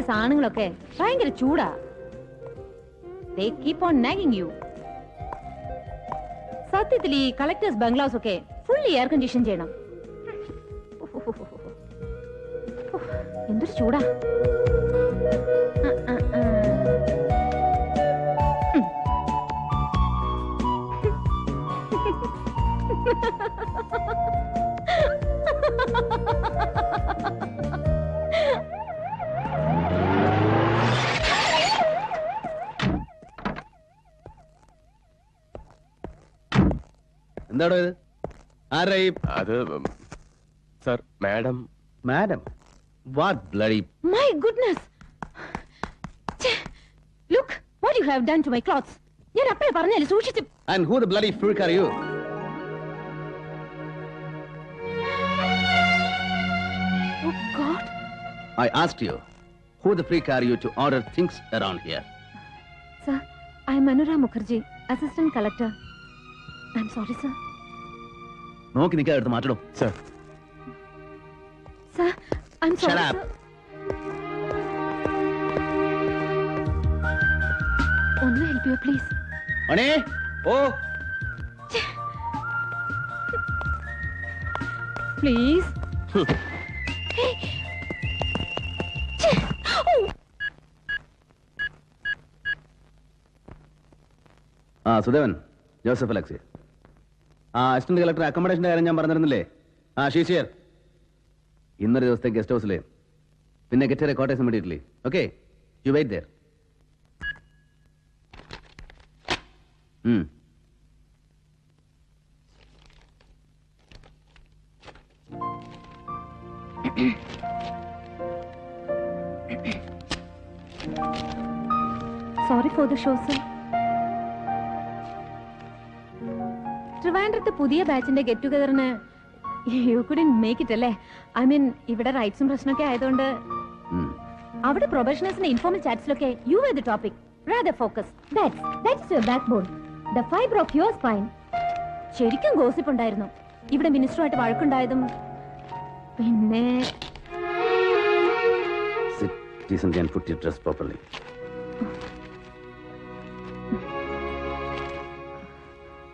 സാധനങ്ങളൊക്കെ ഭയങ്കര ചൂടാ. ദേ കീപ് ഓൺ nagging യു സത്യത്തിൽ ഈ കളക്ടേഴ്സ് ബംഗ്ലാസ് ഒക്കെ ഫുള്ളി എയർ കണ്ടീഷൻ ചെയ്യണം. എന്തൊരു ചൂടാ. ആ, ആ, ആ. എന്താടോ ഇത് ആരാ ഈ അത് sir madam madam what bloody My goodness! ഛെ, Look what you have done to my clothes. ഞാൻ അപ്പഴേ പറഞ്ഞല്ലേ സൂക്ഷിച്ച് and who the bloody freak are you Oh God! I asked you who the freak are you to order things around here Sir, I am Anura Mukherjee, Assistant Collector. I'm sorry, sir. നോക്കി നിൽക്കാതെ എടുത്ത് മാറ്റണം? Sir Shut sorry, up. sir. ഒന്ന് help you please Mani oh please ആ Sudevan Joseph Alexei ആ assistant collector അക്കോമഡേഷന്റെ കാര്യം ഞാൻ പറഞ്ഞിരുന്നില്ലേ? ആ ഷീഷിയർ ഇന്നൊരു ദിവസത്തെ ഗസ്റ്റ് ഹൗസിൽ പിന്നെ get quarters immediately okay you wait there sorry for the show sir ട്രിവാൻഡ്രത്ത് പുതിയ ബാച്ചിന്റെ ഗെറ്റ് ടുഗദറിന് യു കുഡിൻ മേക്ക് ഇറ്റ് അല്ലേ? ഐ മീൻ ഇവിടെ റൈറ്റ്സും പ്രശ്നമൊക്കെ ആയതുകൊണ്ട് അവിടെ പ്രൊഫഷണൽസിന്റെ informal ചാറ്റ്സിലൊക്കെ you are the topic rather focus that's that's your backbone the fibre of your spine ശരിക്കും ഗോസിപ്പ് ഉണ്ടായിരുന്നു. ഇവിടെ മിനിസ്റ്ററുമായിട്ട് വഴക്കുണ്ടായതും പിന്നെ Sit decently and put your dress properly.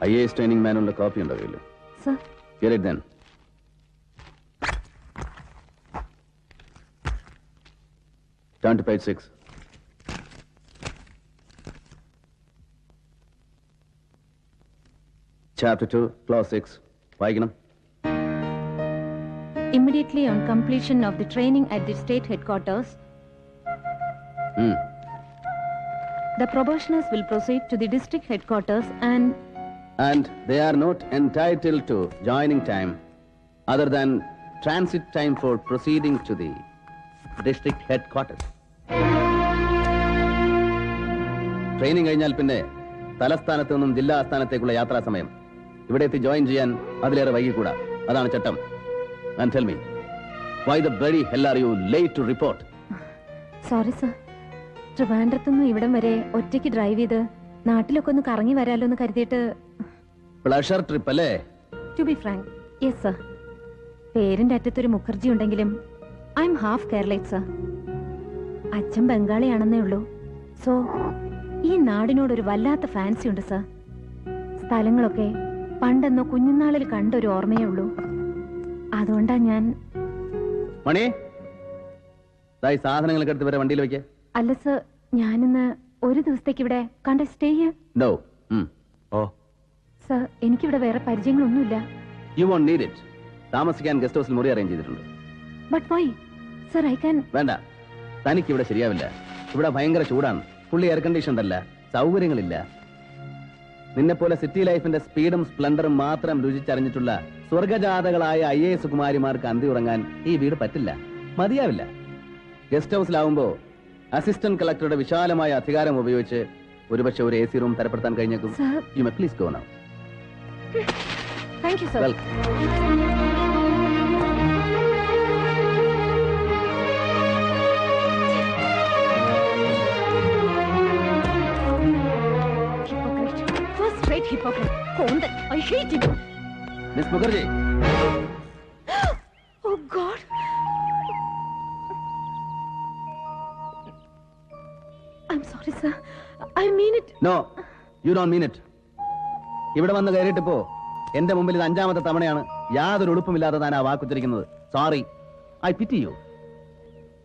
I A S training മാനുള്ള copy ഉണ്ടോ കയ്യിൽ sir Get it then. Turn to page six. Chapter two, clause six. വായിക്കണം immediately on completion of the training at the state headquarters ഉം. the probationers will proceed to the district headquarters and and they are not entitled to joining time other than transit time for proceeding to the district headquarters. Training കഴിഞ്ഞാൽ പിന്നെ തലസ്ഥാനത്ത് നിന്നും ജില്ലാ ആസ്ഥാനത്തേക്കുള്ള യാത്രാ സമയം. ഇവിടെ എത്തി ജോയിൻ ചെയ്യാൻ അതിലേറെ വൈകിക്കൂടാ. അതാണ് ചട്ടം. And tell me why the bloody hell are you late to report sorry sir ട്രിവാൻഡ്രത്തുനിന്ന് ഇവിടം വരെ ഒറ്റയ്ക്ക് ഡ്രൈവ് ചെയ്ത് നാട്ടിലൊക്കെ ഒന്ന് കറങ്ങി വരാലോ എന്ന് കരുതിയിട്ട് പ്ലഷർ ട്രിപ്പ് അല്ലേ? To be frank yes sir പേരിന്റെ അറ്റത്തൊരു മുഖർജി ഉണ്ടെങ്കിലും I am half Keralite sir അച്ഛൻ ബംഗാളിയാണെന്നേ ഉള്ളൂ. സോ ഈ നാടിനോടൊരു വല്ലാത്ത ഫാൻസി ഉണ്ട് സർ സ്ഥലങ്ങളൊക്കെ പണ്ടെന്നോ കുഞ്ഞുനാളിൽ കണ്ടൊരു ഓർമ്മയേ ഉള്ളൂ. അതുകൊണ്ടാ ഞാൻ മണി സാധനങ്ങളൊക്കെ എടുത്ത് വരെ വണ്ടിയിൽ വെക്കേ. അല്ല സർ ഞാനിന്ന് ഒരു ദിവസത്തേക്ക് ഇവിടെ കണ്ട സ്റ്റേ ഓ സർ എനിക്കിവിടെ വേറെ പരിചയങ്ങളൊന്നുമില്ല. യു വോണ്ട് നീഡ് ഇറ്റ് താമസിക്കാൻ ഗസ്റ്റ് ഹൗസിൽ മുറി അറേഞ്ച് ചെയ്തിട്ടുണ്ട്. But why sir I can വേണ്ട. തനിക്ക് ഇവിടെ ശരിയാവില്ല. ഇവിടെ ഭയങ്കര ചൂടാണ്. ഫുള്ളി എയർ കണ്ടീഷൻ അല്ല. സൗകര്യങ്ങളില്ല. നിന്നെ പോലെ സിറ്റി ലൈഫിന്റെ സ്പീഡും സ്പ്ലൻഡറും മാത്രം രുചിച്ചറിഞ്ഞിട്ടുള്ള സ്വർഗജാതകളായ ഐ എ എസ് കുമാരിമാർക്ക് അന്തി ഉറങ്ങാൻ ഈ വീട് പറ്റില്ല. മതിയാവില്ല. ഗസ്റ്റ് ഹൗസിലാവുമ്പോ അസിസ്റ്റന്റ് കളക്ടറുടെ വിശാലമായ അധികാരം ഉപയോഗിച്ച് ഒരുപക്ഷെ ഒരു എ സി റൂം തരപ്പെടുത്താൻ കഴിഞ്ഞേക്കും. You may please go now Thank you, sir. Welcome. Hypocrite कोंदन I hate him. Miss Mukherjee. oh God. I'm sorry, sir. I mean it. No, you don't mean it. ഇവിടെ വന്ന് കയറിയിട്ടിപ്പോ എന്റെ മുമ്പിൽ ഇത് അഞ്ചാമത്തെ തവണയാണ്. യാതൊരു ഉടുപ്പുമില്ലാതെ താൻ ആ വാക്കുത്തിരിക്കുന്നത് sorry I pity you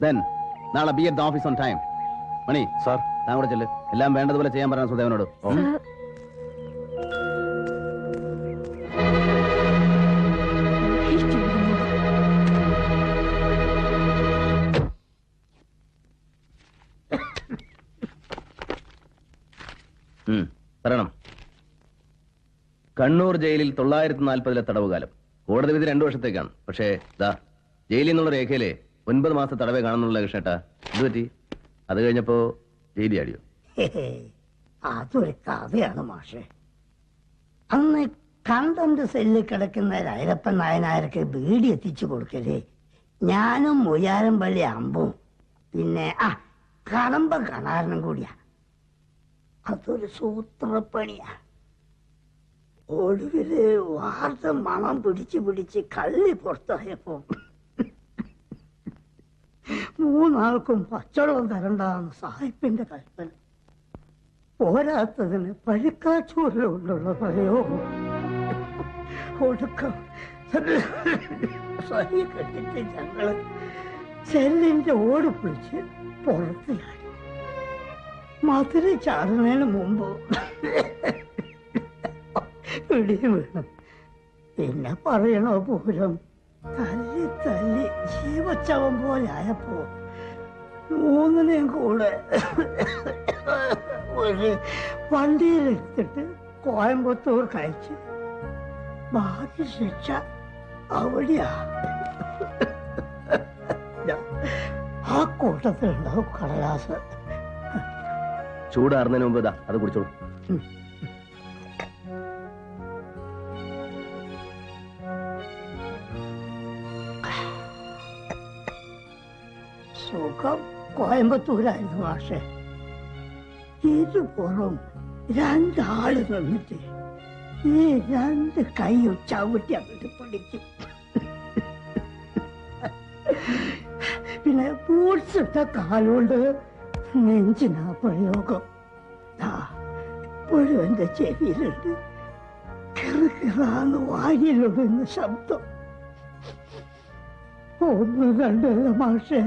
then നാളെ be at the office on time Mani sir താൻ കൂടെ ചെല്ല്. എല്ലാം വേണ്ടതുപോലെ ചെയ്യാൻ പറയണം സുദേവനോട് കണ്ണൂർ ജയിലിൽ തൊള്ളായിരത്തി നാൽപ്പതിലെ തടവുകാലം. കോടതി വിധി രണ്ടു വർഷത്തേക്കാണ്. പക്ഷേ ദാ ജയിലിൽ നിന്നുള്ള രേഖയിലെ ഒൻപത് മാസത്തെ തടവേ കാണുന്നുള്ള കൃഷ്ണേട്ടാ ഇത് പറ്റി? അത് കഴിഞ്ഞപ്പോ ജയിലി ആടിയോ? അതൊരു കഥയാണ് മാഷേ. അന്ന് കണ്ടന്റ് സെല്ലിൽ കിടക്കുന്ന രൈരപ്പൻ നായനാർക്ക് ബീഡി എത്തിച്ചു കൊടുക്കലേ ഞാനും മുയാരം അമ്പും. പിന്നെ ആ കടമ്പ കണാരനും കൂടിയാ. അതൊരു സൂത്രപ്പണിയാ. ഒടുവിൽ വാർത്ത മണം പിടിച്ച് പിടിച്ച് കള്ളി പുറത്തായപ്പോ മൂന്നാൾക്കും പച്ചവെള്ളം തരണ്ടാന്ന് സാഹിബിന്റെ കൽപ്പന. പോരാത്തതിന് പഴുക്കാച്ചൂരിൽ കൊണ്ടുള്ള പ്രയോഗം ഒടുക്കം സഹി കെട്ടിട്ട് ഞങ്ങൾ ചെല്ലിന്റെ ഓട് പിടിച്ച് പുറത്ത് ചാടി മധുര ചാടുന്നതിന് മുമ്പ് പിടി വീണു. പിന്നെ പറയണോ പൂരം? തല്ലി തല്ലി ജീവച്ചവം പോലെ ആയപ്പോ മൂന്നിനെയും കൂടെ ഒരു വണ്ടിയിലെടുത്തിട്ട് കോയമ്പത്തൂർ കഴിച്ച് ബാക്കി ശിക്ഷ അവിടെയാ. ആ കൂട്ടത്തിലുണ്ടാവും കടലാസ്. ചൂടാറുന്നതിന് മുമ്പ് അത് കുടിച്ചോളൂ. സുഖം കോയമ്പത്തൂരായിരുന്നു പക്ഷെ ഇരുപുറം രണ്ടാള് നിന്നിട്ട് ഈ രണ്ട് കൈയും ചവിട്ടി അങ്ങോട്ട് പിടിക്കും പിന്നെ ബൂട്ട്സ് ഇട്ട കാലുകൊണ്ട് നെഞ്ചിനാ പ്രയോഗം ദാ, ഇപ്പോഴും എന്റെ ചെവിയിലുണ്ട് കിറുകിറാന്ന് വാരിയിലൊടുന്ന ശബ്ദം ഒന്ന് രണ്ടല്ല മാഷെ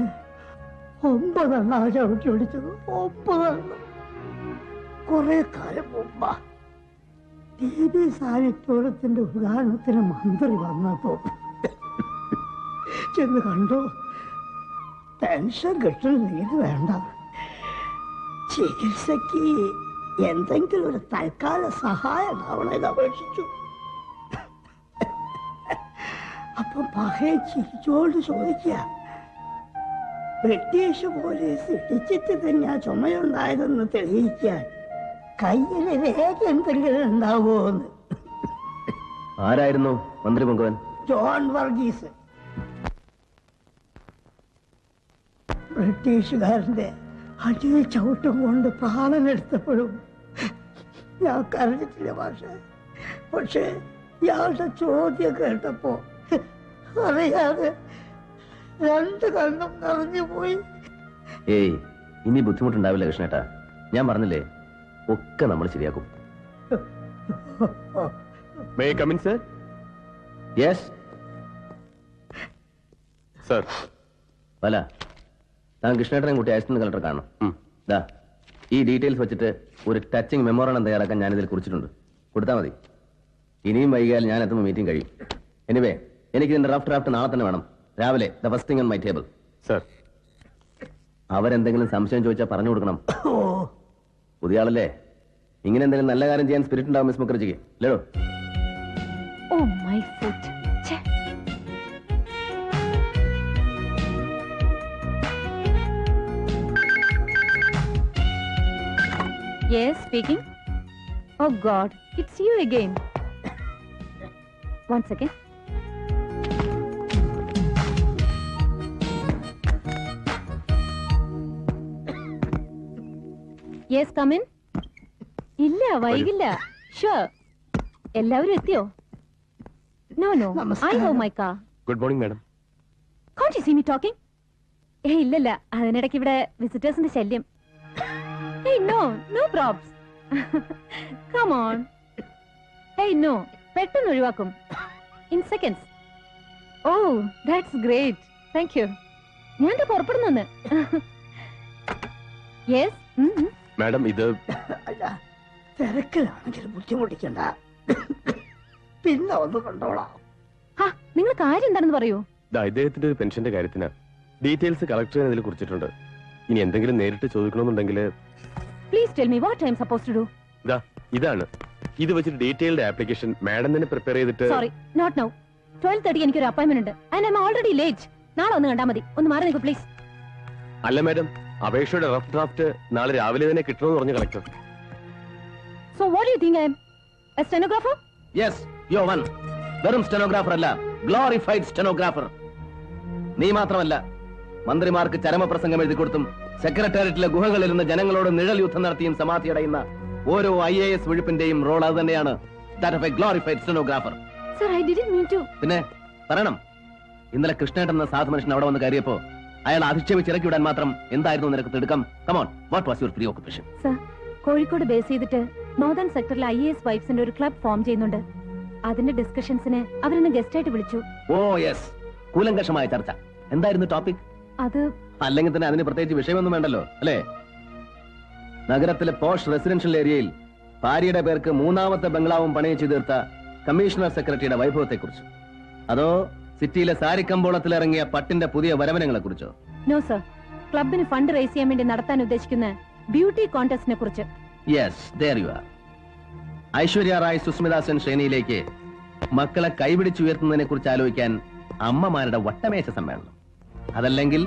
ഒമ്പതെണ്ണ ചവിട്ടി ഓടിച്ചത് ഒമ്പതെണ്ണ. കുറെ കാലം മുമ്പാ ടി വി സാനിറ്റോറിയത്തിന്റെ ഉദ്ഘാടനത്തിന് മന്ത്രി വന്നപ്പോ ചെന്ന് കണ്ടു? ടെൻഷൻ കിട്ടുന്നെങ്കിൽ വേണ്ട. ചികിത്സക്ക് എന്തെങ്കിലും ഒരു തൽക്കാല സഹായം ഉണ്ടാവണമെന്ന് അപേക്ഷിച്ചു. അപ്പൊ പഹയെ ചിരിച്ചോണ്ട് ചോദിക്കുക ബ്രിട്ടീഷ് പോലീസ് ഇടിച്ചിട്ട് തന്നെ ആ ചുമയുണ്ടായതെന്ന് തെളിയിക്കാൻ കയ്യിൽ രേഖ എന്തെങ്കിലും ഉണ്ടാവുമോന്ന്. ആരായിരുന്നു മന്ത്രി മുഖവൻ ജോൺ വർഗീസ്. ബ്രിട്ടീഷുകാരന്റെ അടിയിൽ ചവിട്ടും കൊണ്ട് പ്രാണനെടുത്തപ്പോഴും ഞാൻ കരഞ്ഞിട്ടില്ല പക്ഷേ പക്ഷേ ഇയാളുടെ ചോദ്യം കേട്ടപ്പോ അറിയാതെ രണ്ട് കണ്ണും നിറഞ്ഞു പോയി. ഏയ് ഇനി ബുദ്ധിമുട്ടുണ്ടാവില്ല കൃഷ്ണേട്ടാ. ഞാൻ പറഞ്ഞില്ലേ ഒക്കെ നമ്മൾ ശരിയാക്കും. May come in sir yes sir താൻ കൃഷ്ണേട്ടനെ കൂട്ടി അയച്ചിരുന്ന കളക്ടർ കാണണം. ദാ. ഈ ഡീറ്റെയിൽസ് വെച്ചിട്ട് ഒരു ടച്ചിങ് മെമ്മോറണം തയ്യാറാക്കാൻ ഞാനിതിൽ കുറിച്ചിട്ടുണ്ട്. കൊടുത്താൽ മതി. ഇനിയും വൈകിയാൽ ഞാൻ എത്തുമ്പോൾ മീറ്റിംഗ് കഴിയും. എനിവേ എനിക്ക് ഇതിന്റെ റഫ് ഡ്രാഫ്റ്റ് നാളെ തന്നെ വേണം. രാവിലെ the first thing on my table sir അവരെന്തെങ്കിലും സംശയം ചോദിച്ചാൽ പറഞ്ഞു കൊടുക്കണം ഓ പുതിയ ആളല്ലേ ഇങ്ങനെ എന്തെങ്കിലും നല്ല കാര്യം ചെയ്യാൻ സ്പിരിറ്റ് ഉണ്ടാവും മിസ് മുഖർജിക്ക് അല്ലേടോ Oh, my foot. ഛെ. Yes, speaking. Oh God, it's you again. Once second. Yes come in ഇല്ല വൈകില്ല. ഷുവർ എല്ലാവരും എത്തിയോ? No no I. Oh my car good morning madam don't you see me talking a ഇല്ലല്ല. അതിനിടയ്ക്ക് ഇവിടെ വിസിറ്റേഴ്സിന്റെ ശല്യം. Hey, no, no props. Come on. Hey, no, പെട്ടെന്ന് ഒഴിവാക്കും. In seconds oh that's great thank you ഞാൻ പുറപ്പെടുന്നു യെസ് മാഡം ഇത് അല്ല തിരക്കിലാണെങ്കിൽ ബുദ്ധിമുട്ടിക്കണ്ട. പിന്നെ ഒന്ന് കണ്ടോളാം. നിങ്ങൾ കാര്യം എന്താണെന്ന് പറയൂ. ദാ ഇദ്ദേഹത്തിന്റെ ഒരു പെൻഷന്റെ കാര്യത്തിന് ഡീറ്റെയിൽസ് കളക്ടർ ഇതിൽ കുറിച്ചിട്ടുണ്ട്. ഇനി എന്തെങ്കിലും നേരിട്ട് ചോദിക്കണമെന്നുണ്ടെങ്കിൽ please tell me what I'm suppose to do ഇതാ ഇതാണ്. ഇത് വെച്ചിട്ട് ഡീറ്റെയിൽഡ് ആപ്ലിക്കേഷൻ മാഡം തന്നെ പ്രിപ്പയർ ചെയ്തിട്ട് sorry not now twelve thirty എനിക്ക് ഒരു അപ്പോയിന്റ്മെന്റ് ഉണ്ട്. And I am already late നാളെ ഒന്ന് കണ്ടാൽ മതി. ഒന്ന് മാറി നിൽക്കൂ പ്ലീസ് അല്ല മാഡം അപേക്ഷയുടെ റഫ് ഡ്രാഫ്റ്റ് നാളെ രാവിലെ തന്നെ കിട്ടണമെന്ന് പറഞ്ഞു collector. So what you think I am a stenographer yes you're one വെറും സ്റ്റെനോഗ്രാഫർ അല്ല ഗ്ലോറിഫൈഡ് സ്റ്റെനോഗ്രാഫർ നീ മാത്രമല്ല മന്ത്രിമാർക്ക് ചരമപ്രസംഗം എഴുതി കൊടുത്തും സെക്രട്ടേറിയറ്റിലെ ഗുഹകളിൽ നിന്ന് ജനങ്ങളോട് നിഴൽ യുദ്ധം നടത്തിയും സമാധി അടയുന്ന ഓരോ ഐ എ എസ് വിഴുപ്പിന്റെയും റോൾ അത് തന്നെയാണ്. That of a glorified stenographer sir I didn't mean to പിന്നെ പറയണം. ഇന്നലെ കൃഷ്ണേട്ടൻ എന്ന സാധു മനുഷ്യൻ അവിടെ വന്ന് കയറിയപ്പോ അയാൾ അധിക്ഷേപിച്ച് ഇറക്കി വിടാൻ മാത്രം എന്തായിരുന്നു നിനക്ക് തിടുക്കം? Come on what was your preoccupation sir Kozhikode base ചെയ്തിട്ട് നോർത്തേൺ സെക്ടറിൽ ഐ എസ് വൈഫ്സിന്റെ ഒരു ക്ലബ് ഫോം ചെയ്യുന്നുണ്ട്. അതിന്റെ ഡിസ്കഷൻസിന് അവരെന്നെ ഗസ്റ്റ് ആയിട്ട് വിളിച്ചു. ഓ യെസ് കൂലങ്കഷമായ ചർച്ച. എന്തായിരുന്നു ടോപ്പിക് അത് അല്ലെങ്കിൽ തന്നെ അതിന് പ്രത്യേകിച്ച് വിഷയമൊന്നും വേണ്ടല്ലോ അല്ലേ? നഗരത്തിലെ പോഷ് റെസിഡൻഷ്യൽ ഏരിയയിൽ ഭാര്യയുടെ പേർക്ക് മൂന്നാമത്തെ ബംഗ്ലാവും പണിയിച്ചു തീർത്ത കമ്മീഷണർ സെക്രട്ടറിയുടെ വൈഭവത്തെക്കുറിച്ച്. അതോ സിറ്റിയിലെ സാരി കമ്പോളത്തിൽ ഇറങ്ങിയ പട്ടിന്റെ പുതിയ വരവനങ്ങളെ കുറിച്ചോ? നോ സർ ക്ലബിന് ഫണ്ട് റേസ് ചെയ്യാൻ വേണ്ടി നടത്താൻ ഉദ്ദേശിക്കുന്ന ബ്യൂട്ടി കോൺടെസ്റ്റിനെ കുറിച്ച്. Yes there you are Aishwarya Rai Sushmita Sen ശ്രേണിയിലേക്ക് മക്കളെ കൈപിടിച്ചുയർത്തുന്നതിനെ കുറിച്ച് ആലോചിക്കാൻ അമ്മമാരുടെ വട്ടമേശ സമ്മേളനം. അതല്ലെങ്കിൽ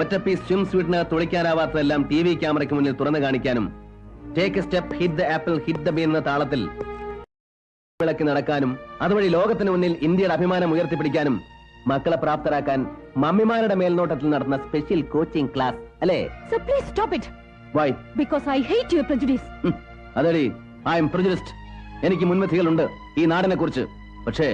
ഒറ്റപ്പി സ്വിം സ്വീറ്റിന് തുളിക്കാനാവാത്തതെല്ലാം ടി വി ക്യാമറയ്ക്ക് മുന്നിൽ തുറന്നു കാണിക്കാനും take a step hit the apple hit the B എന്ന താളത്തിൽ വിളക്കി നടക്കാനും അതുവഴി ലോകത്തിന് മുന്നിൽ ഇന്ത്യയുടെ അഭിമാനം ഉയർത്തിപ്പിടിക്കാനും മക്കളെ പ്രാപ്തരാക്കാൻ മമ്മിമാരുടെ മേൽനോട്ടത്തിൽ നടന്ന സ്പെഷ്യൽ കോച്ചിംഗ് ക്ലാസ് അല്ലേ? Please stop it why because I hate your prejudice. അതെടി ഐ എം പ്രജുഡിസ്റ്റ് എനിക്ക് മുൻവിധികളുണ്ട് ഈ നാടിനെ കുറിച്ച് പക്ഷേ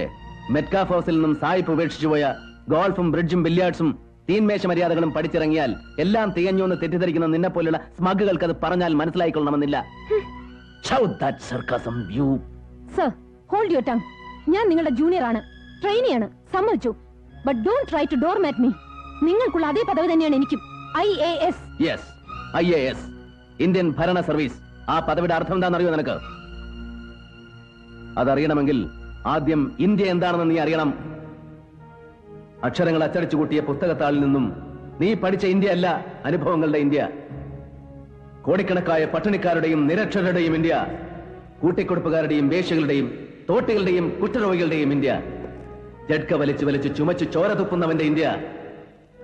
മെറ്റ്കാഫ് ഹൗസിൽ നിന്നും സായിപ്പ് ഉപേക്ഷിച്ചു പോയ ഗോൾഫും ബ്രിഡ്ജും ബില്യാർഡ്സും തീൻമേശ മര്യാദകളും പഠിച്ചിറങ്ങിയാൽ എല്ലാം തികഞ്ഞു എന്ന് തെറ്റിദ്ധരിക്കുന്ന നിന്നെ പോലുള്ള സ്മഗുകൾക്ക് അത് പറഞ്ഞാൽ മനസ്സിലായിക്കൊള്ളണമെന്നില്ല. Shout that sarcasm, you. Sir hold your tongue ഞാൻ നിങ്ങളുടെ ജൂനിയർ ആണ്. ട്രെയിനിയാണ് സമ്മതിച്ചു. But don't try to doormat me നിങ്ങൾക്കുള്ള അതേ പദവി തന്നെയാണ് എനിക്കും. I A S yes I A S Indian ഭരണ സർവീസ് ആ പദവിയുടെ അർത്ഥം എന്താണെന്നറിയോ നിനക്ക്? അതറിയണമെങ്കിൽ ആദ്യം ഇന്ത്യ എന്താണെന്ന് നീ അറിയണം. അക്ഷരങ്ങൾ അച്ചടിച്ചു കൂട്ടിയ പുസ്തകത്താളിൽ നിന്നും നീ പഠിച്ച ഇന്ത്യ അല്ല അനുഭവങ്ങളുടെ ഇന്ത്യ. കോടിക്കണക്കായ പട്ടിണിക്കാരുടെയും നിരക്ഷരരുടെയും ഇന്ത്യ. കൂട്ടിക്കൊടുപ്പുകാരുടെയും വേശ്യകളുടെയും തോട്ടികളുടെയും കുറ്റരോഗികളുടെയും ഇന്ത്യ. ജഡ്ക വലിച്ചു വലിച്ചു ചുമച്ചു ചോര തുപ്പുന്നവന്റെ ഇന്ത്യ.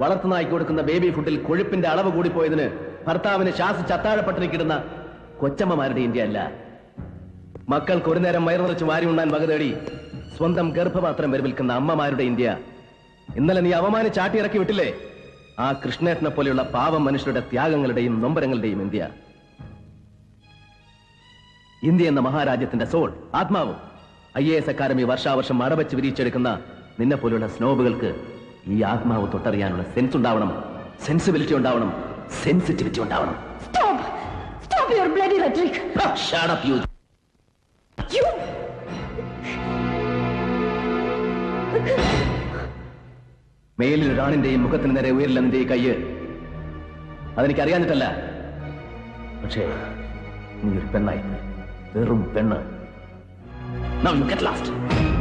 വളർത്തുനായി കൊടുക്കുന്ന ബേബി ഫുഡിൽ കൊഴുപ്പിന്റെ അളവ് കൂടിപ്പോയതിന് ഭർത്താവിന് ശാസിച്ച് അത്താഴപ്പട്ടിണിക്കിടുന്ന കൊച്ചമ്മമാരുടെ ഇന്ത്യ അല്ല മക്കൾക്ക് ഒരു നേരം വയറുനിറച്ച് വാരി ഉണ്ണാൻ വക തേടി സ്വന്തം ഗർഭപാത്രം വരെ വിൽക്കുന്ന അമ്മമാരുടെ ഇന്ത്യ. ഇന്നലെ നീ അവമാനി ചാട്ടിയിറക്കി വിട്ടില്ലേ? ആ കൃഷ്ണേട്ടനെ പോലെയുള്ള പാവം മനുഷ്യരുടെ ത്യാഗങ്ങളുടെയും നൊമ്പരങ്ങളുടെയും ഇന്ത്യ. ഇന്ത്യ എന്ന മഹാരാജ്യത്തിന്റെ സോൾ ആത്മാവ്. ഐ എ എസ് അക്കാദമി വർഷാവർഷം മറവച്ച് വിരിച്ചെടുക്കുന്ന നിന്നെ പോലുള്ള സ്നോബുകൾക്ക് ഈ ആത്മാവ് തൊട്ടറിയാനുള്ള സെൻസ് ഉണ്ടാവണം. സെൻസിബിലിറ്റി ഉണ്ടാവണം. സെൻസിറ്റിവിറ്റി ഉണ്ടാവണം. Stop stop your bloody rhetoric shut up you you മേലിൽ ഒരാണിന്റെയും മുഖത്തിന് നേരെ ഉയരില്ല നിന്റെ ഈ കയ്യ്. അതെനിക്ക് അറിയാഞ്ഞിട്ടല്ല പക്ഷേ നീ ഒരു പെണ്ണായി. വെറും പെണ്ണ്. Now you get lost.